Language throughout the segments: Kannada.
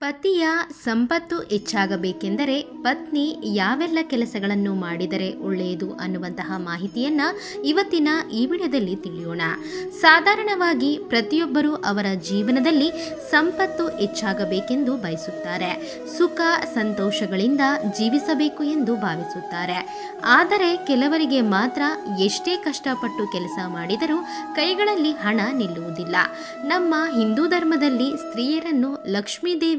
ಪತಿಯ ಸಂಪತ್ತು ಹೆಚ್ಚಾಗಬೇಕೆಂದರೆ ಪತ್ನಿ ಯಾವೆಲ್ಲ ಕೆಲಸಗಳನ್ನು ಮಾಡಿದರೆ ಒಳ್ಳೆಯದು ಅನ್ನುವಂತಹ ಮಾಹಿತಿಯನ್ನು ಇವತ್ತಿನ ಈ ವಿಡಿಯೋದಲ್ಲಿ ತಿಳಿಯೋಣ. ಸಾಧಾರಣವಾಗಿ ಪ್ರತಿಯೊಬ್ಬರೂ ಅವರ ಜೀವನದಲ್ಲಿ ಸಂಪತ್ತು ಹೆಚ್ಚಾಗಬೇಕೆಂದು ಬಯಸುತ್ತಾರೆ. ಸುಖ, ಸಂತೋಷಗಳಿಂದ ಜೀವಿಸಬೇಕು ಎಂದು ಭಾವಿಸುತ್ತಾರೆ. ಆದರೆ ಕೆಲವರಿಗೆ ಮಾತ್ರ ಎಷ್ಟೇ ಕಷ್ಟಪಟ್ಟು ಕೆಲಸ ಮಾಡಿದರೂ ಕೈಗಳಲ್ಲಿ ಹಣ ನಿಲ್ಲುವುದಿಲ್ಲ. ನಮ್ಮ ಹಿಂದೂ ಧರ್ಮದಲ್ಲಿ ಸ್ತ್ರೀಯರನ್ನು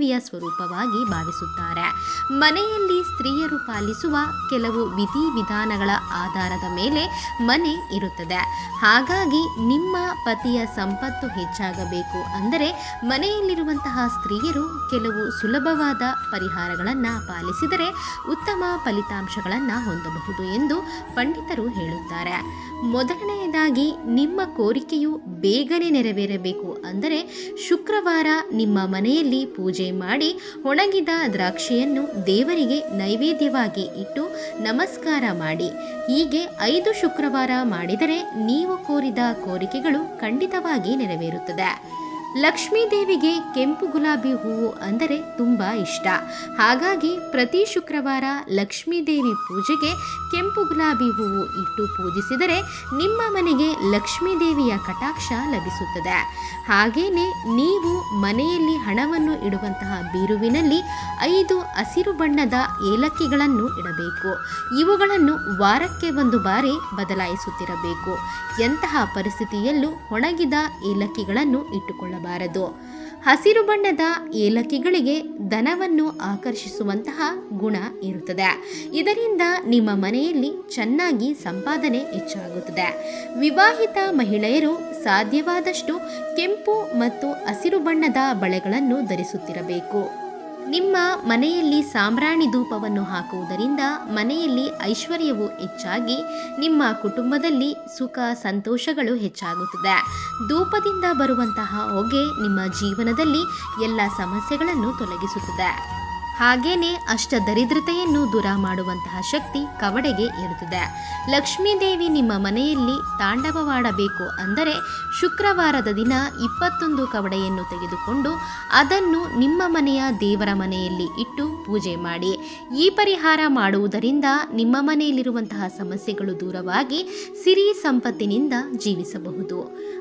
ಲಕ್ಷ್ಮೀದೇವಿಯ ಸ್ವರೂಪವಾಗಿ ಭಾವಿಸುತ್ತಾರೆ. ಮನೆಯಲ್ಲಿ ಸ್ತ್ರೀಯರು ಪಾಲಿಸುವ ಕೆಲವು ವಿಧಿವಿಧಾನಗಳ ಆಧಾರದ ಮೇಲೆ ಮನೆ ಇರುತ್ತದೆ. ಹಾಗಾಗಿ ನಿಮ್ಮ ಪತಿಯ ಸಂಪತ್ತು ಹೆಚ್ಚಾಗಬೇಕು ಅಂದರೆ ಮನೆಯಲ್ಲಿರುವಂತಹ ಸ್ತ್ರೀಯರು ಕೆಲವು ಸುಲಭವಾದ ಪರಿಹಾರಗಳನ್ನು ಪಾಲಿಸಿದರೆ ಉತ್ತಮ ಫಲಿತಾಂಶಗಳನ್ನು ಹೊಂದಬಹುದು ಎಂದು ಪಂಡಿತರು ಹೇಳುತ್ತಾರೆ. ಮೊದಲನೆಯದಾಗಿ ನಿಮ್ಮ ಕೋರಿಕೆಯು ಬೇಗನೆ ನೆರವೇರಬೇಕು ಅಂದರೆ ಶುಕ್ರವಾರ ನಿಮ್ಮ ಮನೆಯಲ್ಲಿ ಪೂಜೆ ಮಾಡಿ ಒಣಗಿದ ದ್ರಾಕ್ಷಿಯನ್ನು ದೇವರಿಗೆ ನೈವೇದ್ಯವಾಗಿ ಇಟ್ಟು ನಮಸ್ಕಾರ ಮಾಡಿ. ಹೀಗೆ ಐದು ಶುಕ್ರವಾರ ಮಾಡಿದರೆ ನೀವು ಕೋರಿದ ಕೋರಿಕೆಗಳು ಖಂಡಿತವಾಗಿ ನೆರವೇರುತ್ತದೆ. ಲಕ್ಷ್ಮೀ ದೇವಿಗೆ ಕೆಂಪು ಗುಲಾಬಿ ಹೂವು ಅಂದರೆ ತುಂಬ ಇಷ್ಟ. ಹಾಗಾಗಿ ಪ್ರತಿ ಶುಕ್ರವಾರ ಲಕ್ಷ್ಮೀ ದೇವಿ ಪೂಜೆಗೆ ಕೆಂಪು ಗುಲಾಬಿ ಹೂವು ಇಟ್ಟು ಪೂಜಿಸಿದರೆ ನಿಮ್ಮ ಮನೆಗೆ ಲಕ್ಷ್ಮೀ ದೇವಿಯ ಕಟಾಕ್ಷ ಲಭಿಸುತ್ತದೆ. ಹಾಗೇನೆ ನೀವು ಮನೆಯಲ್ಲಿ ಹಣವನ್ನು ಇಡುವಂತಹ ಬೀರುವಿನಲ್ಲಿ ಐದು ಹಸಿರು ಬಣ್ಣದ ಏಲಕ್ಕಿಗಳನ್ನು ಇಡಬೇಕು. ಇವುಗಳನ್ನು ವಾರಕ್ಕೆ ಒಂದು ಬಾರಿ ಬದಲಾಯಿಸುತ್ತಿರಬೇಕು. ಎಂತಹ ಪರಿಸ್ಥಿತಿಯಲ್ಲೂ ಒಣಗಿದ ಏಲಕ್ಕಿಗಳನ್ನು ಇಟ್ಟುಕೊಳ್ಳಬಾರದು ಹಸಿರು ಬಣ್ಣದ ಏಲಕ್ಕಿಗಳಿಗೆ ಧನವನ್ನು ಆಕರ್ಷಿಸುವಂತಹ ಗುಣ ಇರುತ್ತದೆ. ಇದರಿಂದ ನಿಮ್ಮ ಮನೆಯಲ್ಲಿ ಚೆನ್ನಾಗಿ ಸಂಪಾದನೆ ಹೆಚ್ಚಾಗುತ್ತದೆ. ವಿವಾಹಿತ ಮಹಿಳೆಯರು ಸಾಧ್ಯವಾದಷ್ಟು ಕೆಂಪು ಮತ್ತು ಹಸಿರು ಬಣ್ಣದ ಬಳೆಗಳನ್ನು ಧರಿಸುತ್ತಿರಬೇಕು. ನಿಮ್ಮ ಮನೆಯಲ್ಲಿ ಸಾಂಬ್ರಾಣಿ ಧೂಪವನ್ನು ಹಾಕುವುದರಿಂದ ಮನೆಯಲ್ಲಿ ಐಶ್ವರ್ಯವು ಹೆಚ್ಚಾಗಿ ನಿಮ್ಮ ಕುಟುಂಬದಲ್ಲಿ ಸುಖ, ಸಂತೋಷಗಳು ಹೆಚ್ಚಾಗುತ್ತದೆ. ಧೂಪದಿಂದ ಬರುವಂತಹ ಹೊಗೆ ನಿಮ್ಮ ಜೀವನದಲ್ಲಿ ಎಲ್ಲ ಸಮಸ್ಯೆಗಳನ್ನು ತೊಲಗಿಸುತ್ತದೆ. ಹಾಗೇನೆ ಅಷ್ಟ ದರಿದ್ರತೆಯನ್ನು ದೂರ ಮಾಡುವಂತಹ ಶಕ್ತಿ ಕವಡೆಗೆ ಇರುತ್ತದೆ ಲಕ್ಷ್ಮೀದೇವಿ ನಿಮ್ಮ ಮನೆಯಲ್ಲಿ ತಾಂಡವವಾಡಬೇಕು ಅಂದರೆ ಶುಕ್ರವಾರದ ದಿನ ಇಪ್ಪತ್ತೊಂದು ಕವಡೆಯನ್ನು ತೆಗೆದುಕೊಂಡು ಅದನ್ನು ನಿಮ್ಮ ಮನೆಯ ದೇವರ ಮನೆಯಲ್ಲಿ ಇಟ್ಟು ಪೂಜೆ ಮಾಡಿ. ಈ ಪರಿಹಾರ ಮಾಡುವುದರಿಂದ ನಿಮ್ಮ ಮನೆಯಲ್ಲಿರುವಂತಹ ಸಮಸ್ಯೆಗಳು ದೂರವಾಗಿ ಸಿರಿ ಸಂಪತ್ತಿನಿಂದ ಜೀವಿಸಬಹುದು.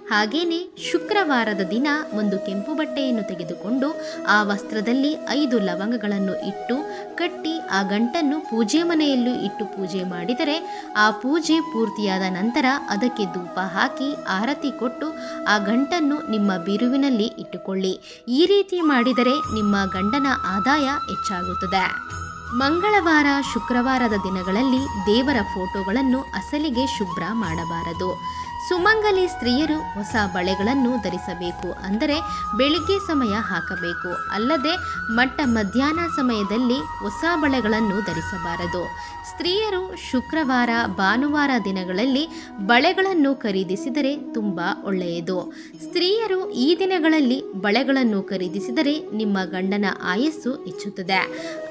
ಹಾಗೇನೆ ಶುಕ್ರವಾರದ ದಿನ ಒಂದು ಕೆಂಪು ಬಟ್ಟೆಯನ್ನು ತೆಗೆದುಕೊಂಡು ಆ ವಸ್ತ್ರದಲ್ಲಿ ಐದು ಲವಂಗಗಳನ್ನು ಇಟ್ಟು ಕಟ್ಟಿ ಆ ಗಂಟನ್ನು ಪೂಜೆ ಮನೆಯಲ್ಲೂ ಇಟ್ಟು ಪೂಜೆ ಮಾಡಿದರೆ ಆ ಪೂಜೆ ಪೂರ್ತಿಯಾದ ನಂತರ ಅದಕ್ಕೆ ಧೂಪ ಹಾಕಿ ಆರತಿ ಕೊಟ್ಟು ಆ ಗಂಟನ್ನು ನಿಮ್ಮ ಬಿರುವಿನಲ್ಲಿ ಇಟ್ಟುಕೊಳ್ಳಿ. ಈ ರೀತಿ ಮಾಡಿದರೆ ನಿಮ್ಮ ಗಂಡನ ಆದಾಯ ಹೆಚ್ಚಾಗುತ್ತದೆ. ಮಂಗಳವಾರ, ಶುಕ್ರವಾರದ ದಿನಗಳಲ್ಲಿ ದೇವರ ಫೋಟೋಗಳನ್ನು ಅಸಲಿಗೆ ಶುಭ್ರ ಮಾಡಬಾರದು. ಸುಮಂಗಲಿ ಸ್ತ್ರೀಯರು ಹೊಸ ಬಳೆಗಳನ್ನು ಧರಿಸಬೇಕು ಅಂದರೆ ಬೆಳಿಗ್ಗೆ ಸಮಯ ಹಾಕಬೇಕು. ಅಲ್ಲದೆ ಮಟ್ಟ ಮಧ್ಯಾಹ್ನ ಸಮಯದಲ್ಲಿ ಹೊಸ ಬಳೆಗಳನ್ನು ಧರಿಸಬಾರದು. ಸ್ತ್ರೀಯರು ಶುಕ್ರವಾರ, ಭಾನುವಾರ ದಿನಗಳಲ್ಲಿ ಬಳೆಗಳನ್ನು ಖರೀದಿಸಿದರೆ ತುಂಬ ಒಳ್ಳೆಯದು. ಸ್ತ್ರೀಯರು ಈ ದಿನಗಳಲ್ಲಿ ಬಳೆಗಳನ್ನು ಖರೀದಿಸಿದರೆ ನಿಮ್ಮ ಗಂಡನ ಆಯಸ್ಸು ಹೆಚ್ಚುತ್ತದೆ.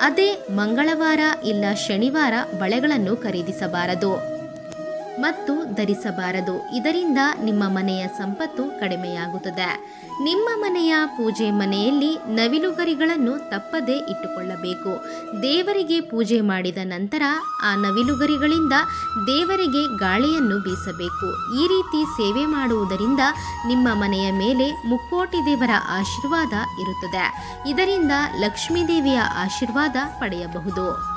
ಅದೇ ಮಂಗಳವಾರ ಇಲ್ಲ ಶನಿವಾರ ಬಳೆಗಳನ್ನು ಖರೀದಿಸಬಾರದು. ಮತ್ತು ಧರಿಸಬಾರದು. ಇದರಿಂದ ನಿಮ್ಮ ಮನೆಯ ಸಂಪತ್ತು ಕಡಿಮೆಯಾಗುತ್ತದೆ. ನಿಮ್ಮ ಮನೆಯ ಪೂಜೆ ಮನೆಯಲ್ಲಿ ನವಿಲುಗರಿಗಳನ್ನು ತಪ್ಪದೇ ಇಟ್ಟುಕೊಳ್ಳಬೇಕು. ದೇವರಿಗೆ ಪೂಜೆ ಮಾಡಿದ ನಂತರ ಆ ನವಿಲುಗರಿಗಳಿಂದ ದೇವರಿಗೆ ಗಾಳಿಯನ್ನು ಬೀಸಬೇಕು. ಈ ರೀತಿ ಸೇವೆ ಮಾಡುವುದರಿಂದ ನಿಮ್ಮ ಮನೆಯ ಮೇಲೆ ಮುಕ್ಕೋಟಿ ದೇವರ ಆಶೀರ್ವಾದ ಇರುತ್ತದೆ. ಇದರಿಂದ ಲಕ್ಷ್ಮೀದೇವಿಯ ಆಶೀರ್ವಾದ ಪಡೆಯಬಹುದು.